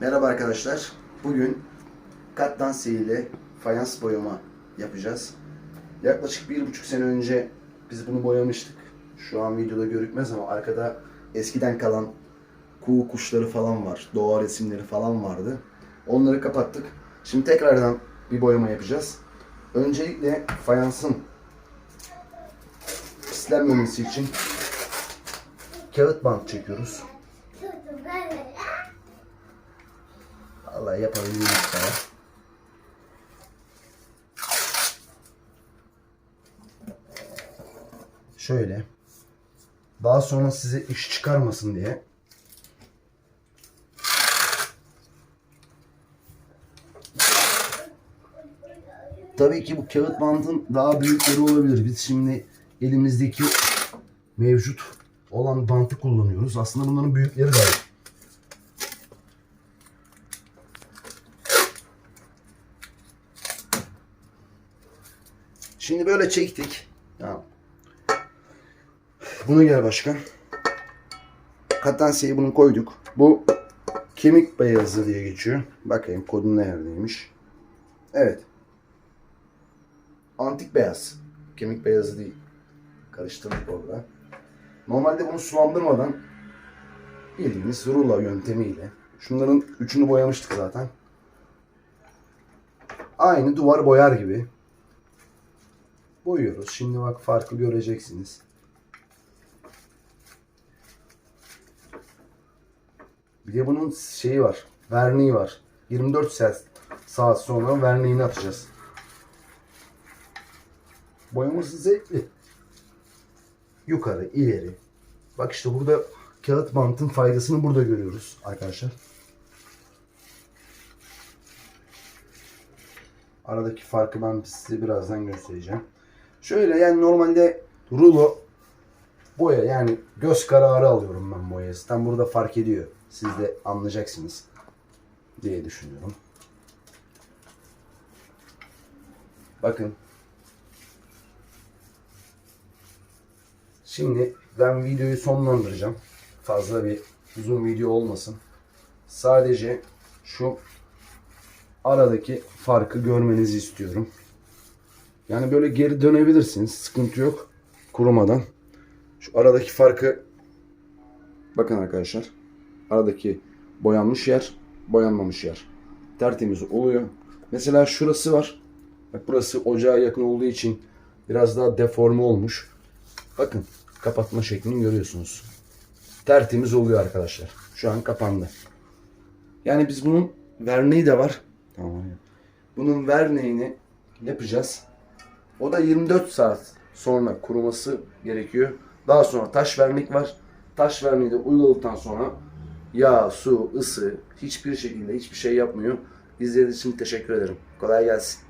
Merhaba arkadaşlar. Bugün kattansi ile fayans boyama yapacağız. Yaklaşık bir buçuk sene önce biz bunu boyamıştık. Şu an videoda görükmez ama arkada eskiden kalan kuğu kuşları falan var. Doğa resimleri falan vardı. Onları kapattık. Şimdi tekrardan bir boyama yapacağız. Öncelikle fayansın pislenmemesi için kağıt bant çekiyoruz. Vallahi yapabildiğimiz kadar. Şöyle. Daha sonra size iş çıkarmasın diye Tabii ki bu kağıt bantın daha büyükleri olabilir. Biz şimdi elimizdeki mevcut olan bantı kullanıyoruz. Aslında bunların büyükleri de var. Şimdi böyle çektik. Tamam. Bunu gel başkan. Katansiyi bunu koyduk. Bu kemik beyazı diye geçiyor. Bakayım kodu neredeymiş. Evet. Antik beyaz. Kemik beyazı değil. Karıştırdık orada. Normalde bunu sulandırmadan bildiğimiz rulo yöntemiyle. Şunların üçünü boyamıştık zaten. Aynı duvar boyar gibi boyuyoruz. Şimdi bak farkı göreceksiniz. Bir de bunun şeyi var. Verniği var. 24 saat, sonra verniğini atacağız. Boyaması zevkli. Yukarı, ileri. Bak işte burada kağıt bantın faydasını burada görüyoruz arkadaşlar. Aradaki farkı ben size birazdan göstereceğim. Şöyle yani normalde rulo boya yani göz kararı alıyorum ben boyayı. Zaten burada fark ediyor. Siz de anlayacaksınız diye düşünüyorum. Bakın. Şimdi ben videoyu sonlandıracağım. Fazla bir uzun video olmasın. Sadece şu aradaki farkı görmenizi istiyorum. Yani böyle geri dönebilirsiniz. Sıkıntı yok. Kurumadan. Şu aradaki farkı bakın arkadaşlar. Aradaki boyanmış yer, boyanmamış yer. Tertemiz oluyor. Mesela şurası var. Bak burası ocağa yakın olduğu için biraz daha deforme olmuş. Bakın kapatma şeklini görüyorsunuz. Tertemiz oluyor arkadaşlar. Şu an kapandı. Yani biz bunun verneği de var. Tamam. Bunun verneğini yapacağız. O da 24 saat sonra kuruması gerekiyor. Daha sonra taş vernik var. Taş verniği de uyguladıktan sonra yağ, su, ısı hiçbir şekilde hiçbir şey yapmıyor. İzlediğiniz için teşekkür ederim. Kolay gelsin.